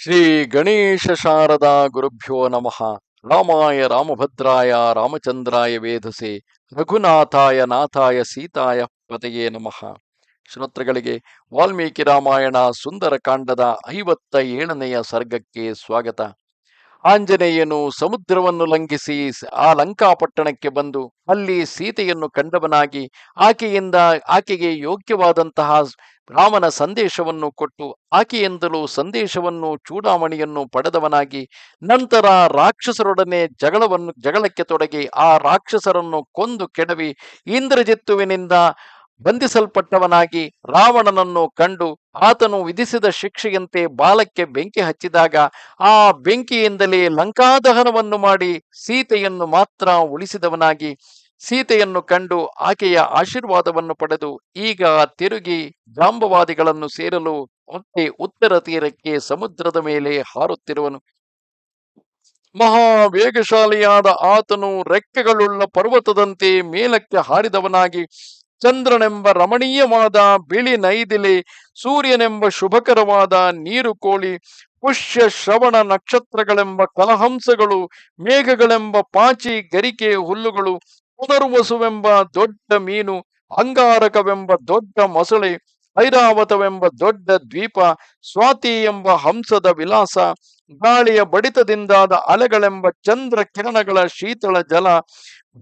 ಶ್ರೀ ಗಣೇಶ ಶಾರದಾ ಗುರುಭ್ಯೋ ನಮಃ. ರಾಮಾಯ ರಾಮಭದ್ರಾಯ ರಾಮಚಂದ್ರಾಯ ವೇಧಸೆ ರಘುನಾಥಾಯ ನಾಥಾಯ ಸೀತಾಯ ಪತೆಯೇ ನಮಃ. ಶ್ರೋತೃಗಳಿಗೆ ವಾಲ್ಮೀಕಿ ರಾಮಾಯಣ ಸುಂದರ ಕಾಂಡದ ಐವತ್ತ ಏಳನೆಯ ಸರ್ಗಕ್ಕೆ ಸ್ವಾಗತ. ಆಂಜನೇಯನು ಸಮುದ್ರವನ್ನು ಲಂಘಿಸಿ ಆ ಲಂಕಾಪಟ್ಟಣಕ್ಕೆ ಬಂದು ಅಲ್ಲಿ ಸೀತೆಯನ್ನು ಕಂಡವನಾಗಿ ಆಕೆಯಿಂದ ಆಕೆಗೆ ಯೋಗ್ಯವಾದಂತಹ ರಾಮನ ಸಂದೇಶವನ್ನು ಕೊಟ್ಟು ಆಕೆಯಿಂದಲೂ ಸಂದೇಶವನ್ನು ಚೂಡಾಮಣಿಯನ್ನು ಪಡೆದವನಾಗಿ ನಂತರ ರಾಕ್ಷಸರೊಡನೆ ಜಗಳವನ್ನು, ಜಗಳಕ್ಕೆ ತೊಡಗಿ ಆ ರಾಕ್ಷಸರನ್ನು ಕೊಂದು ಕೆಡವಿ ಇಂದ್ರಜಿತ್ತುವಿನಿಂದ ಬಂಧಿಸಲ್ಪಟ್ಟವನಾಗಿ ರಾವಣನನ್ನು ಕಂಡು ಆತನು ವಿಧಿಸಿದ ಶಿಕ್ಷೆಯಂತೆ ಬಾಲಕ್ಕೆ ಬೆಂಕಿ ಹಚ್ಚಿದಾಗ ಆ ಬೆಂಕಿಯಿಂದಲೇ ಲಂಕಾದಹನವನ್ನು ಮಾಡಿ ಸೀತೆಯನ್ನು ಮಾತ್ರ ಉಳಿಸಿದವನಾಗಿ ಸೀತೆಯನ್ನು ಕಂಡು ಆಕೆಯ ಆಶೀರ್ವಾದವನ್ನು ಪಡೆದು ಈಗ ತಿರುಗಿ ಜಾಂಬವಾದಿಗಳನ್ನು ಸೇರಲು ಮತ್ತೆ ಉತ್ತರ ತೀರಕ್ಕೆ ಸಮುದ್ರದ ಮೇಲೆ ಹಾರುತ್ತಿರುವನು. ಮಹಾ ವೇಗಶಾಲಿಯಾದ ಆತನು ರೆಕ್ಕೆಗಳುಳ್ಳ ಪರ್ವತದಂತೆ ಮೇಲಕ್ಕೆ ಹಾರಿದವನಾಗಿ ಚಂದ್ರನೆಂಬ ರಮಣೀಯವಾದ ಬಿಳಿ ನೈದಿಲೆ, ಸೂರ್ಯನೆಂಬ ಶುಭಕರವಾದ ನೀರು ಕೋಳಿ, ಪುಷ್ಯ ಶ್ರವಣ ನಕ್ಷತ್ರಗಳೆಂಬ ಕಲಹಂಸಗಳು, ಮೇಘಗಳೆಂಬ ಪಾಚಿ ಗರಿಕೆ ಹುಲ್ಲುಗಳು ಪುನರ್ವಸುವೆಂಬ ದೊಡ್ಡ ಮೀನು, ಅಂಗಾರಕವೆಂಬ ದೊಡ್ಡ ಮೊಸಳೆ, ಐರಾವತವೆಂಬ ದೊಡ್ಡ ದ್ವೀಪ, ಸ್ವಾತಿ ಎಂಬ ಹಂಸದ ವಿಲಾಸ, ಗಾಳಿಯ ಬಡಿತದಿಂದಾದ ಅಲೆಗಳೆಂಬ ಚಂದ್ರ ಕಿರಣಗಳ ಶೀತಳ ಜಲ,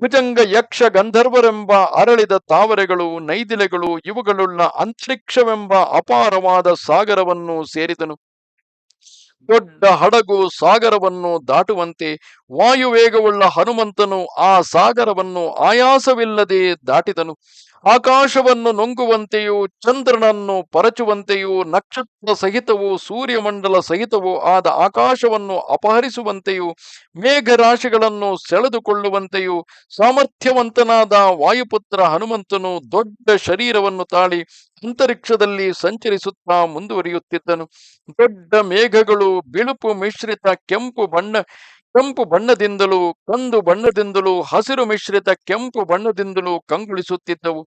ಭುಜಂಗ ಯಕ್ಷ ಗಂಧರ್ವರೆಂಬ ಅರಳಿದ ತಾವರೆಗಳು, ನೈದಿಲೆಗಳು ಇವುಗಳುಳ್ಳ ಅಂತರಿಕ್ಷವೆಂಬ ಅಪಾರವಾದ ಸಾಗರವನ್ನು ಸೇರಿದನು. ದೊಡ್ಡ ಹಡಗು ಸಾಗರವನ್ನು ದಾಟುವಂತೆ ವಾಯುವೇಗವುಳ್ಳ ಹನುಮಂತನು ಆ ಸಾಗರವನ್ನು ಆಯಾಸವಿಲ್ಲದೆ ದಾಟಿದನು. ಆಕಾಶವನ್ನು ನುಂಗುವಂತೆಯೂ ಚಂದ್ರನನ್ನು ಪರಚುವಂತೆಯೂ ನಕ್ಷತ್ರ ಸಹಿತವೂ ಸೂರ್ಯಮಂಡಲ ಸಹಿತವೂ ಆದ ಆಕಾಶವನ್ನು ಅಪಹರಿಸುವಂತೆಯೂ ಮೇಘರಾಶಿಗಳನ್ನು ಸೆಳೆದುಕೊಳ್ಳುವಂತೆಯೂ ಸಾಮರ್ಥ್ಯವಂತನಾದ ವಾಯುಪುತ್ರ ಹನುಮಂತನು ದೊಡ್ಡ ಶರೀರವನ್ನು ತಾಳಿ ಅಂತರಿಕ್ಷದಲ್ಲಿ ಸಂಚರಿಸುತ್ತಾ ಮುಂದುವರಿಯುತ್ತಿದ್ದನು. ದೊಡ್ಡ ಮೇಘಗಳು, ಬಿಳುಪು ಮಿಶ್ರಿತ ಕೆಂಪು ಬಣ್ಣ, ಕೆಂಪು ಬಣ್ಣದಿಂದಲೂ, ಕಂದು ಬಣ್ಣದಿಂದಲೂ, ಹಸಿರು ಮಿಶ್ರಿತ ಕೆಂಪು ಬಣ್ಣದಿಂದಲೂ ಕಂಗೊಳಿಸುತ್ತಿದ್ದವು.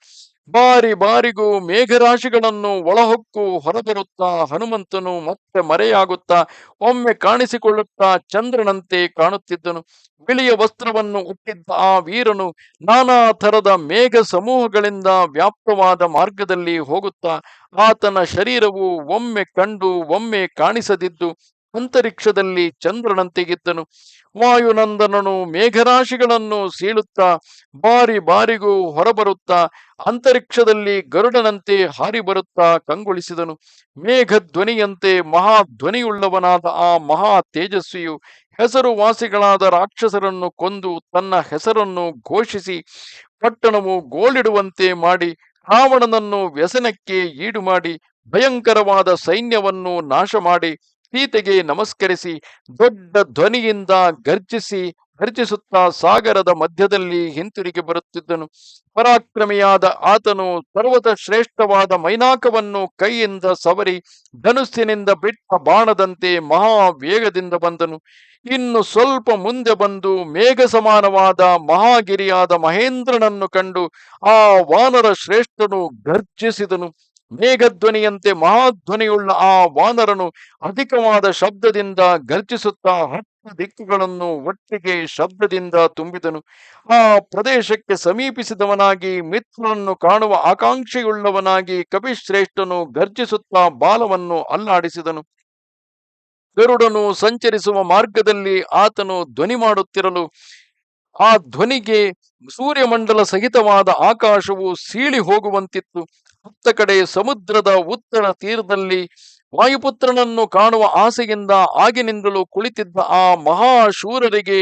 ಬಾರಿ ಬಾರಿಗೂ ಮೇಘರಾಶಿಗಳನ್ನು ಒಳಹೊಕ್ಕು ಹೊರಬರುತ್ತಾ ಹನುಮಂತನು ಮತ್ತೆ ಮರೆಯಾಗುತ್ತಾ ಒಮ್ಮೆ ಕಾಣಿಸಿಕೊಳ್ಳುತ್ತಾ ಚಂದ್ರನಂತೆ ಕಾಣುತ್ತಿದ್ದನು. ಬಿಳಿಯ ವಸ್ತ್ರವನ್ನು ಹುಟ್ಟಿದ್ದ ಆ ವೀರನು ನಾನಾ ಥರದ ಮೇಘ ಸಮೂಹಗಳಿಂದ ವ್ಯಾಪ್ತವಾದ ಮಾರ್ಗದಲ್ಲಿ ಹೋಗುತ್ತಾ ಆತನ ಶರೀರವು ಒಮ್ಮೆ ಕಂಡು ಒಮ್ಮೆ ಕಾಣಿಸದಿದ್ದು ಅಂತರಿಕ್ಷದಲ್ಲಿ ಚಂದ್ರನಂತೆಗಿದ್ದನು. ವಾಯುನಂದನನು ಮೇಘರಾಶಿಗಳನ್ನು ಸೀಳುತ್ತಾ, ಬಾರಿ ಬಾರಿಗೂ ಹೊರಬರುತ್ತಾ, ಅಂತರಿಕ್ಷದಲ್ಲಿ ಗರುಡನಂತೆ ಹಾರಿ ಬರುತ್ತಾ ಕಂಗೊಳಿಸಿದನು. ಮೇಘಧ್ವನಿಯಂತೆ ಮಹಾಧ್ವನಿಯುಳ್ಳವನಾದ ಆ ಮಹಾ ತೇಜಸ್ವಿಯು ಹೆಸರುವಾಸಿಗಳಾದ ರಾಕ್ಷಸರನ್ನು ಕೊಂದು ತನ್ನ ಹೆಸರನ್ನು ಘೋಷಿಸಿ, ಪಟ್ಟಣವು ಗೋಳಿಡುವಂತೆ ಮಾಡಿ, ರಾವಣನನ್ನು ವ್ಯಸನಕ್ಕೆ ಈಡು ಮಾಡಿ ಭಯಂಕರವಾದ ಸೈನ್ಯವನ್ನು ನಾಶ ಮಾಡಿ ಸೀತೆಗೆ ನಮಸ್ಕರಿಸಿ ದೊಡ್ಡ ಧ್ವನಿಯಿಂದ ಗರ್ಜಿಸಿ ಗರ್ಜಿಸುತ್ತಾ ಸಾಗರದ ಮಧ್ಯದಲ್ಲಿ ಹಿಂತಿರುಗಿ ಬರುತ್ತಿದ್ದನು. ಪರಾಕ್ರಮಿಯಾದ ಆತನು ಸರ್ವತ ಶ್ರೇಷ್ಠವಾದ ಮೈನಾಕವನ್ನು ಕೈಯಿಂದ ಸವರಿ ಧನುಸ್ಸಿನಿಂದ ಬಿಟ್ಟ ಬಾಣದಂತೆ ಮಹಾ ವೇಗದಿಂದ ಬಂದನು. ಇನ್ನು ಸ್ವಲ್ಪ ಮುಂದೆ ಬಂದು ಮೇಘ ಸಮಾನವಾದ ಮಹಾಗಿರಿಯಾದ ಮಹೇಂದ್ರನನ್ನು ಕಂಡು ಆ ವಾನರ ಶ್ರೇಷ್ಠನು ಗರ್ಜಿಸಿದನು. ಮೇಘಧ್ವನಿಯಂತೆ ಮಹಾಧ್ವನಿಯುಳ್ಳ ಆ ವಾನರನು ಅಧಿಕವಾದ ಶಬ್ದದಿಂದ ಗರ್ಜಿಸುತ್ತಾ ಹತ್ತು ದಿಕ್ಕುಗಳನ್ನು ಒಟ್ಟಿಗೆ ಶಬ್ದದಿಂದ ತುಂಬಿದನು. ಆ ಪ್ರದೇಶಕ್ಕೆ ಸಮೀಪಿಸಿದವನಾಗಿ ಮಿತ್ರನನ್ನು ಕಾಣುವ ಆಕಾಂಕ್ಷೆಯುಳ್ಳವನಾಗಿ ಕಪಿಶ್ರೇಷ್ಠನು ಗರ್ಜಿಸುತ್ತಾ ಬಾಲವನ್ನು ಅಲ್ಲಾಡಿಸಿದನು. ಗರುಡನು ಸಂಚರಿಸುವ ಮಾರ್ಗದಲ್ಲಿ ಆತನು ಧ್ವನಿ ಮಾಡುತ್ತಿರಲು, ಆ ಧ್ವನಿಗೆ ಸೂರ್ಯಮಂಡಲ ಸಹಿತವಾದ ಆಕಾಶವು ಸೀಳಿ ಹೋಗುವಂತಿತ್ತು ಹತ್ತ ಕಡೆ ಸಮುದ್ರದ ಉತ್ತರ ತೀರದಲ್ಲಿ ವಾಯುಪುತ್ರನನ್ನು ಕಾಣುವ ಆಸೆಯಿಂದ ಆಗಿನಿಂದಲೂ ಕುಳಿತಿದ್ದ ಆ ಮಹಾಶೂರರಿಗೆ,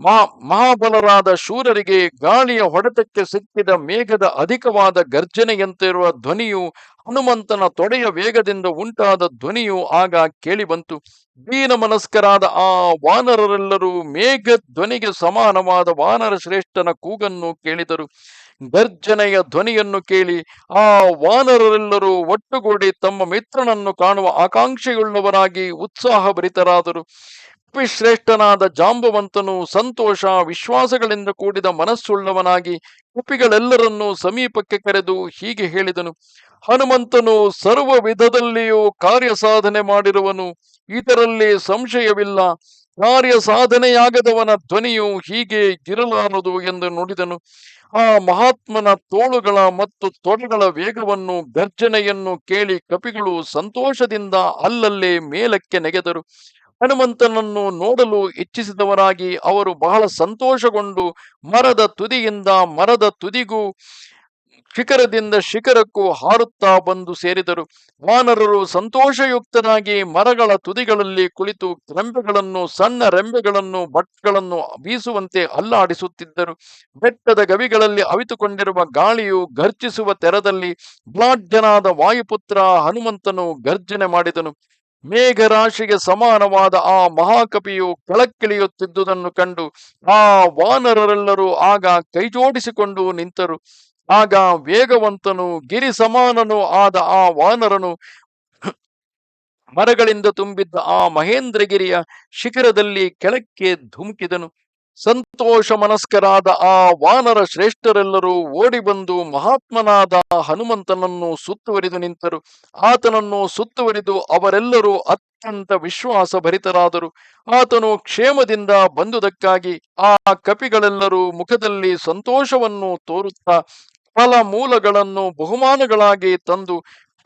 ಮಹಾ, ಮಹಾಬಲರಾದ ಶೂರರಿಗೆ ಗಾಳಿಯ ಹೊಡೆತಕ್ಕೆ ಸಿಕ್ಕಿದ ಮೇಘದ ಅಧಿಕವಾದ ಗರ್ಜನೆಯಂತಿರುವ ಧ್ವನಿಯು ಹನುಮಂತನ ತೊಡೆಯ ವೇಗದಿಂದ ಉಂಟಾದ ಧ್ವನಿಯು ಆಗ ಕೇಳಿಬಂತು. ದೀನ ಮನಸ್ಕರಾದ ಆ ವಾನರರೆಲ್ಲರೂ ಮೇಘ ಧ್ವನಿಗೆ ಸಮಾನವಾದ ವಾನರ ಶ್ರೇಷ್ಠನ ಕೂಗನ್ನು ಕೇಳಿದರು. ಗರ್ಜನೆಯ ಧ್ವನಿಯನ್ನು ಕೇಳಿ ಆ ವಾನರರೆಲ್ಲರೂ ಒಟ್ಟುಗೂಡಿ ತಮ್ಮ ಮಿತ್ರನನ್ನು ಕಾಣುವ ಆಕಾಂಕ್ಷೆಯುಳ್ಳವರಾಗಿ ಉತ್ಸಾಹಭರಿತರಾದರು. ಶ್ರೇಷ್ಠನಾದ ಜಾಂಬವಂತನು ಸಂತೋಷ, ವಿಶ್ವಾಸಗಳಿಂದ ಕೂಡಿದ ಮನಸ್ಸುಳ್ಳವನಾಗಿ ಕುಪಿಗಳೆಲ್ಲರನ್ನೂ ಸಮೀಪಕ್ಕೆ ಕರೆದು ಹೀಗೆ ಹೇಳಿದನು, ಹನುಮಂತನು ಸರ್ವ ವಿಧದಲ್ಲಿಯೂ ಕಾರ್ಯ ಸಾಧನೆ ಮಾಡಿರುವನು, ಇದರಲ್ಲಿ ಸಂಶಯವಿಲ್ಲ. ಕಾರ್ಯ ಸಾಧನೆಯಾಗದವನ ಧ್ವನಿಯು ಹೀಗೆ ಇರಲಾರದು ಎಂದು ನುಡಿದನು. ಆ ಮಹಾತ್ಮನ ತೋಳುಗಳ ಮತ್ತು ತೊಡೆಗಳ ವೇಗವನ್ನು, ಗರ್ಜನೆಯನ್ನು ಕೇಳಿ ಕಪಿಗಳು ಸಂತೋಷದಿಂದ ಅಲ್ಲಲ್ಲೇ ಮೇಲಕ್ಕೆ ನೆಗೆದರು. ಹನುಮಂತನನ್ನು ನೋಡಲು ಇಚ್ಛಿಸಿದವರಾಗಿ ಅವರು ಬಹಳ ಸಂತೋಷಗೊಂಡು ಮರದ ತುದಿಯಿಂದ ಮರದ ತುದಿಗೂ ಶಿಖರದಿಂದ ಶಿಖರಕ್ಕೂ ಹಾರುತ್ತಾ ಬಂದು ಸೇರಿದರು. ವಾನರರು ಸಂತೋಷಯುಕ್ತನಾಗಿ ಮರಗಳ ತುದಿಗಳಲ್ಲಿ ಕುಳಿತು ರೆಂಬೆಗಳನ್ನು, ಸಣ್ಣ ರೆಂಬೆಗಳನ್ನು ಬಟ್ಗಳನ್ನು ಬೀಸುವಂತೆ ಅಲ್ಲಾಡಿಸುತ್ತಿದ್ದರು. ಬೆಟ್ಟದ ಗವಿಗಳಲ್ಲಿ ಅವಿತುಕೊಂಡಿರುವ ಗಾಳಿಯು ಗರ್ಜಿಸುವ ತೆರದಲ್ಲಿ ಬ್ಲಾಢ್ಯನಾದ ವಾಯುಪುತ್ರ ಹನುಮಂತನು ಗರ್ಜನೆ ಮಾಡಿದನು. ಮೇಘರಾಶಿಗೆ ಸಮಾನವಾದ ಆ ಮಹಾಕಪಿಯು ಕೆಳಕ್ಕಿಳಿಯುತ್ತಿದ್ದುದನ್ನು ಕಂಡು ಆ ವಾನರರೆಲ್ಲರೂ ಆಗ ಕೈಜೋಡಿಸಿಕೊಂಡು ನಿಂತರು. ಆಗ ವೇಗವಂತನು ಗಿರಿ ಸಮಾನನು ಆದ ಆ ವಾನರನು ಮರಗಳಿಂದ ತುಂಬಿದ್ದ ಆ ಮಹೇಂದ್ರಗಿರಿಯ ಶಿಖರದಲ್ಲಿ ಕೆಳಕ್ಕೆ ಧುಮುಕಿದನು. ಸಂತೋಷ ಮನಸ್ಕರಾದ ಆ ವಾನರ ಶ್ರೇಷ್ಠರೆಲ್ಲರೂ ಓಡಿ ಬಂದು ಮಹಾತ್ಮನಾದ ಹನುಮಂತನನ್ನು ಸುತ್ತುವರಿದು ನಿಂತರು. ಆತನನ್ನು ಸುತ್ತುವರಿದು ಅವರೆಲ್ಲರೂ ಅತ್ಯಂತ ವಿಶ್ವಾಸ ಭರಿತರಾದರು ಆತನು ಕ್ಷೇಮದಿಂದ ಬಂದುದಕ್ಕಾಗಿ ಆ ಕಪಿಗಳೆಲ್ಲರೂ ಮುಖದಲ್ಲಿ ಸಂತೋಷವನ್ನು ತೋರುತ್ತಾ ಫಲ ಮೂಲಗಳನ್ನು ಬಹುಮಾನಗಳಾಗಿ ತಂದು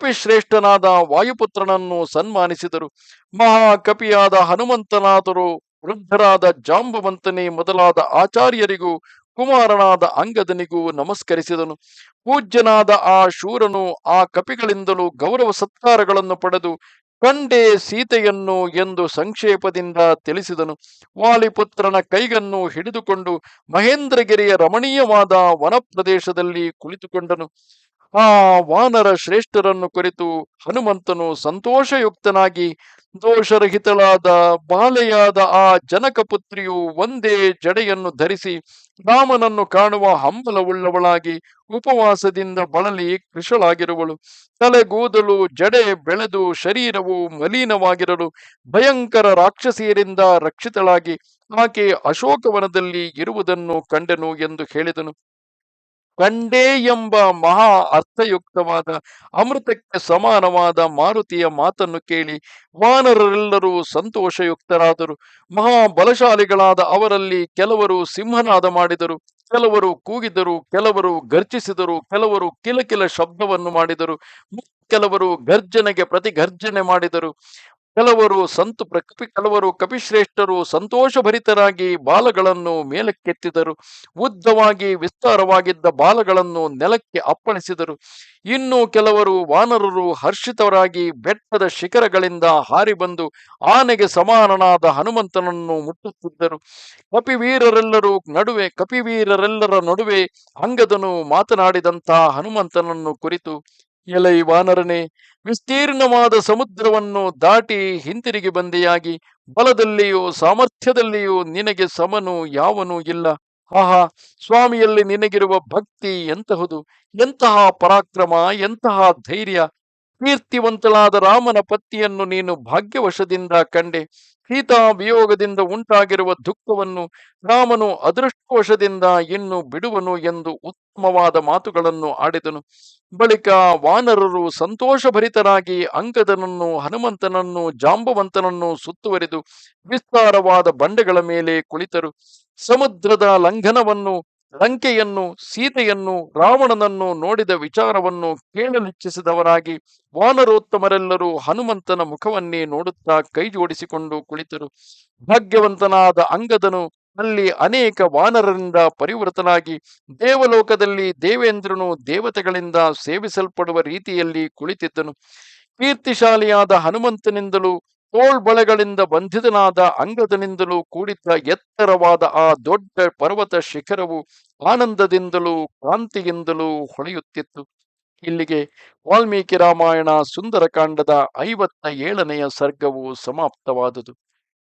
ಕಪಿಶ್ರೇಷ್ಠನಾದ ವಾಯುಪುತ್ರನನ್ನು ಸನ್ಮಾನಿಸಿದರು. ಮಹಾಕಪಿಯಾದ ಹನುಮಂತನಾದರು, ವೃದ್ಧರಾದ ಜಾಂಬವಂತನೆ ಮೊದಲಾದ ಆಚಾರ್ಯರಿಗೂ ಕುಮಾರನಾದ ಅಂಗದನಿಗೂ ನಮಸ್ಕರಿಸಿದನು. ಪೂಜ್ಯನಾದ ಆ ಶೂರನು ಆ ಕಪಿಗಳಿಂದಲೂ ಗೌರವ ಸತ್ಕಾರಗಳನ್ನು ಪಡೆದು ಕಂಡೆ ಸೀತೆಯನ್ನು ಎಂದು ಸಂಕ್ಷೇಪದಿಂದ ತಿಳಿಸಿದನು. ವಾಲಿಪುತ್ರನ ಕೈಗನ್ನು ಹಿಡಿದುಕೊಂಡು ಮಹೇಂದ್ರಗಿರಿಯ ರಮಣೀಯವಾದ ವನ ಪ್ರದೇಶದಲ್ಲಿ ಕುಳಿತುಕೊಂಡನು. ಆ ವಾನರ ಶ್ರೇಷ್ಠರನ್ನು ಕುರಿತು ಹನುಮಂತನು ಸಂತೋಷಯುಕ್ತನಾಗಿ ದೋಷರಹಿತಳಾದ ಬಾಲೆಯಾದ ಆ ಜನಕ ಪುತ್ರಿಯು ಒಂದೇ ಜಡೆಯನ್ನು ಧರಿಸಿ ರಾಮನನ್ನು ಕಾಣುವ ಹಂಬಲವುಳ್ಳವಳಾಗಿ ಉಪವಾಸದಿಂದ ಬಳಲಿ ಕೃಶಳಾಗಿರುವಳು. ತಲೆಗೂದಲು ಜಡೆ ಬೆಳೆದು ಶರೀರವು ಮಲೀನವಾಗಿರಲು ಭಯಂಕರ ರಾಕ್ಷಸಿಯರಿಂದ ರಕ್ಷಿತಳಾಗಿ ಆಕೆ ಅಶೋಕವನದಲ್ಲಿ ಇರುವುದನ್ನು ಕಂಡೆನು ಎಂದು ಹೇಳಿದನು. ಕಂಡೇ ಎಂಬ ಮಹಾ ಅರ್ಥಯುಕ್ತವಾದ, ಅಮೃತಕ್ಕೆ ಸಮಾನವಾದ ಮಾರುತಿಯ ಮಾತನ್ನು ಕೇಳಿ ವಾನರರೆಲ್ಲರೂ ಸಂತೋಷಯುಕ್ತರಾದರು. ಮಹಾ ಬಲಶಾಲಿಗಳಾದ ಅವರಲ್ಲಿ ಕೆಲವರು ಸಿಂಹನಾದ ಮಾಡಿದರು, ಕೆಲವರು ಕೂಗಿದರು, ಕೆಲವರು ಗರ್ಜಿಸಿದರು, ಕೆಲವರು ಕಿಲಕಿಲ ಶಬ್ದವನ್ನು ಮಾಡಿದರು, ಕೆಲವರು ಗರ್ಜನೆಗೆ ಪ್ರತಿಗರ್ಜನೆ ಮಾಡಿದರು. ಕೆಲವರು ಸಂತು ಪ್ರಕೃತಿ, ಕೆಲವರು ಕಪಿಶ್ರೇಷ್ಠರು ಸಂತೋಷಭರಿತರಾಗಿ ಬಾಲಗಳನ್ನು ಮೇಲಕ್ಕೆತ್ತಿದರು. ಉದ್ದವಾಗಿ ವಿಸ್ತಾರವಾಗಿದ್ದ ಬಾಲಗಳನ್ನು ನೆಲಕ್ಕೆ ಅಪ್ಪಣಿಸಿದರು ಇನ್ನು ಕೆಲವರು ವಾನರರು ಹರ್ಷಿತರಾಗಿ ಬೆಟ್ಟದ ಶಿಖರಗಳಿಂದ ಹಾರಿ ಬಂದು ಆನೆಗೆ ಸಮಾನನಾದ ಹನುಮಂತನನ್ನು ಮುಟ್ಟುತ್ತಿದ್ದರು. ಕಪಿವೀರರೆಲ್ಲರೂ ನಡುವೆ, ಕಪಿವೀರರೆಲ್ಲರ ನಡುವೆ ಅಂಗದನು ಮಾತನಾಡಿದಂತಹ ಹನುಮಂತನನ್ನು ಕುರಿತು, ಎಲೈ ವಾನರನೇ ವಿಸ್ತೀರ್ಣವಾದ ಸಮುದ್ರವನ್ನು ದಾಟಿ ಹಿಂತಿರುಗಿ ಬಂದೆಯಾಗಿ, ಬಲದಲ್ಲಿಯೂ ಸಾಮರ್ಥ್ಯದಲ್ಲಿಯೂ ನಿನಗೆ ಸಮನು ಯಾವನೂ ಇಲ್ಲ. ಆಹಾ, ಸ್ವಾಮಿಯಲ್ಲಿ ನಿನಗಿರುವ ಭಕ್ತಿ ಎಂತಹುದು? ಎಂತಹ ಪರಾಕ್ರಮ, ಎಂತಹ ಧೈರ್ಯ? ಕೀರ್ತಿವಂತಳಾದ ರಾಮನ ಪತ್ನಿಯನ್ನು ನೀನು ಭಾಗ್ಯವಶದಿಂದ ಕಂಡೆ. ಸೀತಾ ವಿಯೋಗದಿಂದ ಉಂಟಾಗಿರುವ ದುಃಖವನ್ನು ರಾಮನು ಅದೃಷ್ಟವಶದಿಂದ ಇನ್ನು ಬಿಡುವನು ಎಂದು ಉತ್ತಮವಾದ ಮಾತುಗಳನ್ನು ಆಡಿದನು. ಬಳಿಕ ವಾನರರು ಸಂತೋಷಭರಿತರಾಗಿ ಅಂಗದನನ್ನು ಹನುಮಂತನನ್ನು, ಜಾಂಬವಂತನನ್ನು ಸುತ್ತುವರಿದು ವಿಸ್ತಾರವಾದ ಬಂಡೆಗಳ ಮೇಲೆ ಕುಳಿತರು. ಸಮುದ್ರದ ಲಂಘನವನ್ನು, ಲಂಕೆಯನ್ನು, ಸೀತೆಯನ್ನು, ರಾವಣನನ್ನು ನೋಡಿದ ವಿಚಾರವನ್ನು ಕೇಳಲಿಚ್ಛಿಸಿದವರಾಗಿ ವಾನರೋತ್ತಮರೆಲ್ಲರೂ ಹನುಮಂತನ ಮುಖವನ್ನೇ ನೋಡುತ್ತಾ ಕೈ ಜೋಡಿಸಿಕೊಂಡು ಕುಳಿತರು. ಭಾಗ್ಯವಂತನಾದ ಅಂಗದನು ಅಲ್ಲಿ ಅನೇಕ ವಾನರರಿಂದ ಪರಿವೃತನಾಗಿ ದೇವಲೋಕದಲ್ಲಿ ದೇವೇಂದ್ರನು ದೇವತೆಗಳಿಂದ ಸೇವಿಸಲ್ಪಡುವ ರೀತಿಯಲ್ಲಿ ಕುಳಿತಿದ್ದನು. ಕೀರ್ತಿಶಾಲಿಯಾದ ಹನುಮಂತನಿಂದಲೂ ತೋಳ್ಬಳೆಗಳಿಂದ ಬಂಧಿತನಾದ ಅಂಗದನಿಂದಲೂ ಕೂಡಿದ್ದ ಎತ್ತರವಾದ ಆ ದೊಡ್ಡ ಪರ್ವತ ಶಿಖರವು ಆನಂದದಿಂದಲೂ ಕಾಂತಿಯಿಂದಲೂ ಹೊಳೆಯುತ್ತಿತ್ತು. ಇಲ್ಲಿಗೆ ವಾಲ್ಮೀಕಿ ರಾಮಾಯಣ ಸುಂದರಕಾಂಡದ ಐವತ್ತ ಏಳನೆಯ ಸರ್ಗವು ಸಮಾಪ್ತವಾದುದು.